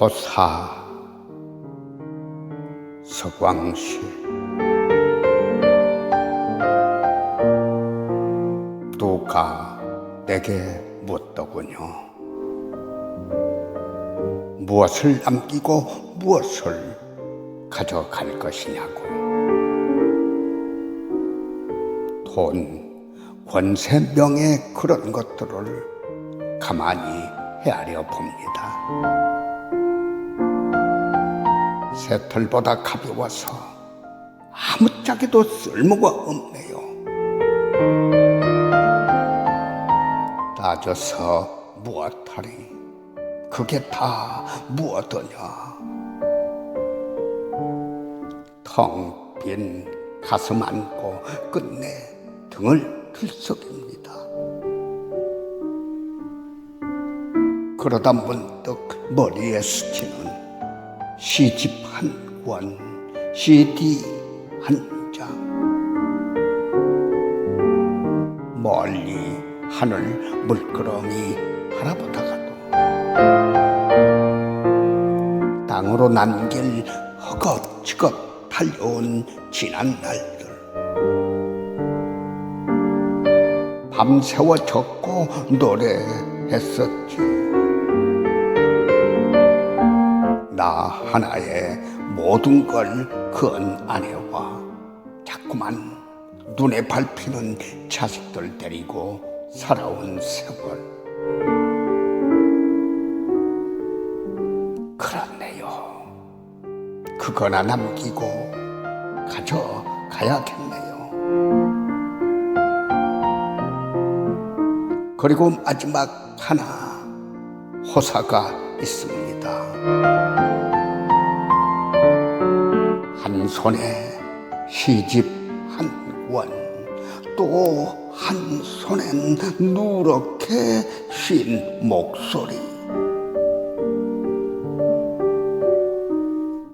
호사 서광실 누가 내게 묻더군요. 무엇을 남기고 무엇을 가져갈 것이냐고. 돈, 권세, 명예 그런 것들을 가만히 헤아려 봅니다. 새털보다 가벼워서 아무짝에도 쓸모가 없네요. 따져서 무엇하리? 그게 다 무엇더냐? 텅 빈 가슴 안고 끝내 등을 들썩입니다. 그러다 문득 머리에 스치는 시집 한 권, CD 한 장. 멀리 하늘 물끄러미 바라보다가도 땅으로 남길 허겁지겁 달려온 지난 날들 밤새워 적고 노래했었지 나 하나의 모든 걸큰 아내와 자꾸만 눈에 밟히는 자식들 데리고 살아온 세월. 그렇네요. 그거나 남기고 가져가야겠네요. 그리고 마지막 하나 호사가 있습니다. 한 손에 시집 한 권, 또 한 손엔 누렇게 쉰 목소리.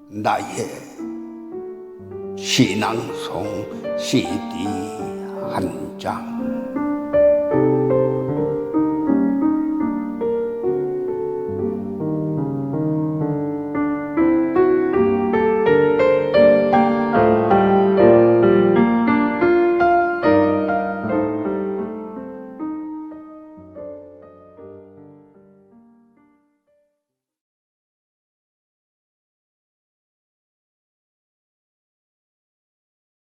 나의 신앙송 CD 한 장.